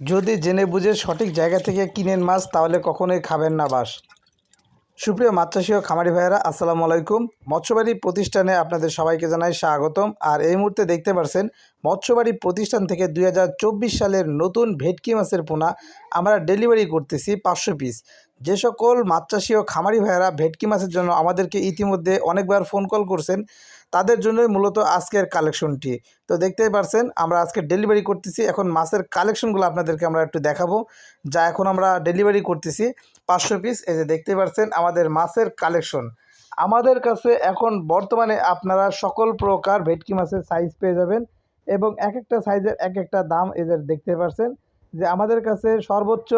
যদি জেনে বুঝে সঠিক জায়গা থেকে কিনেন মাছ, তাহলে কখনোই খাবেন না বাস। সুপ্রিয় মাছ ও খামারি ভাইয়েরা, আসসালামু আলাইকুম। মৎস্যবাড়ি প্রতিষ্ঠানে আপনাদের সবাইকে জানাই স্বাগতম। আর এই মুহূর্তে দেখতে পারছেন, মৎস্যবাড়ি প্রতিষ্ঠান থেকে দু হাজার চব্বিশ সালের নতুন ভেটকি মাছের পোনা আমরা ডেলিভারি করতেছি পাঁচশো পিস। যে সকল মাছ ও খামারি ভাইয়েরা ভেটকি মাছের জন্য আমাদেরকে ইতিমধ্যে অনেকবার ফোন কল করছেন তাদের জন্যই মূলত আজকের কালেকশনটি। তো দেখতেই পারছেন, আমরা আজকে ডেলিভারি করতেছি। এখন মাছের কালেকশনগুলো আপনাদেরকে আমরা একটু দেখাবো, যা এখন আমরা ডেলিভারি করতেছি। পাঁচশো পিস, এই যে দেখতে পারছেন, আমাদের মাছের কালেকশন। আমাদের কাছে এখন বর্তমানে আপনারা সকল প্রকার ভেটকি মাছের সাইজ পেয়ে যাবেন এবং এক একটা সাইজের এক একটা দাম এদের দেখতে পারছেন, যে আমাদের কাছে সর্বোচ্চ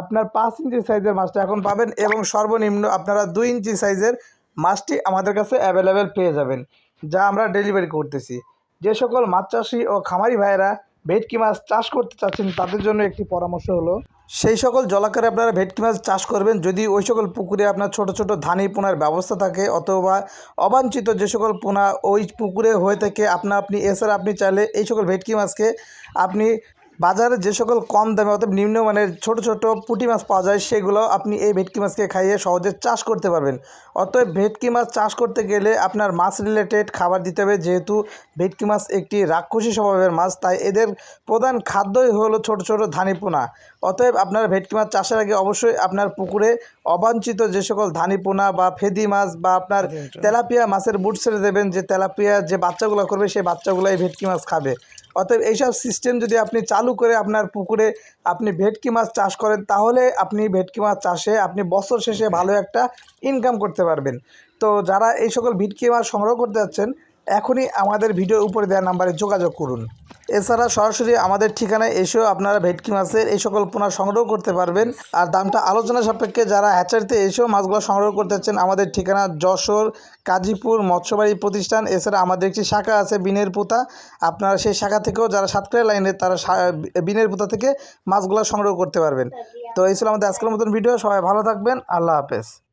আপনার পাঁচ ইঞ্চি সাইজের মাছটা এখন পাবেন এবং সর্বনিম্ন আপনারা দুই ইঞ্চি সাইজের মাছটি আমাদের কাছে অ্যাভেলেবেল পেয়ে যাবেন। যা আমরা ডেলিভারি করতেছি। যে সকল মাছ চাষি ও খামারি ভাইয়েরা ভেটকি মাছ চাষ করতে চাচ্ছেন, তাদের জন্য একটি পরামর্শ হলো, সেই সকল জলাকারে আপনারা ভেটকি মাছ চাষ করবেন, যদি ওই সকল পুকুরে আপনার ছোট ছোট ধানি পোনার ব্যবস্থা থাকে, অথবা অবাঞ্ছিত যে সকল পোনা ওই পুকুরে হয়ে থাকে, আপনা আপনি, এছাড়া আপনি চাইলে এই সকল ভেটকি মাছকে আপনি বাজারে যে সকল কম দামে অর্থাৎ নিম্নমানের ছোট ছোট পুঁটি মাছ পাওয়া যায় সেগুলো আপনি এই ভেটকি মাছকে খাইয়ে সহজে চাষ করতে পারবেন। অতএব ভেটকি মাছ চাষ করতে গেলে আপনার মাছ রিলেটেড খাবার দিতে হবে যেহেতু ভেটকি মাছ একটি রাক্ষসী স্বভাবের মাছ তাই এদের প্রধান খাদ্যই হলো ছোট ছোট ধানি পোনা। অতএব আপনার ভেটকি মাছ চাষের আগে অবশ্যই আপনার পুকুরে অবাঞ্ছিত যে সকল ধানি পোনা বা ফেদি মাছ বা আপনার তেলাপিয়া মাছের বুট ছেড়ে দেবেন যে তেলাপিয়া যে বাচ্চাগুলো করবে সেই বাচ্চাগুলো এই ভেটকি মাছ খাবে। অতএব এইসব সিস্টেম যদি আপনি চালু করে আপনার পুকুরে আপনি ভেটকি মাছ চাষ করেন, তাহলে আপনি ভেটকি মাছ চাষে আপনি বছর শেষে ভালো একটা ইনকাম করতে পারবেন। তো যারা এই সকল ভেটকি মাছ সংগ্রহ করতে যাচ্ছেন এখনই আমাদের ভিডিওর উপরে দেওয়া নাম্বারে যোগাযোগ করুন। এছাড়া সরাসরি আমাদের ঠিকানায় এসেও আপনারা ভেটকি মাছের এই সকল পোনা সংগ্রহ করতে পারবেন। আর দামটা আলোচনা সাপেক্ষে যারা হ্যাচারিতে এসেও মাছগুলো সংগ্রহ করতে চাচ্ছেন, আমাদের ঠিকানা যশোর, কাজীপুর, মৎস্যবাড়ি প্রতিষ্ঠান, এছাড়া আমাদের একটি শাখা আছে বিনের পোতা। আপনারা সেই শাখা থেকেও যারা সাতক্ষীরা লাইনে, তারা বিনের পোতা থেকে মাছগুলো সংগ্রহ করতে পারবেন। তো এই ছিল আমাদের আজকের মতন ভিডিও। সবাই ভালো থাকবেন। আল্লাহ হাফেজ।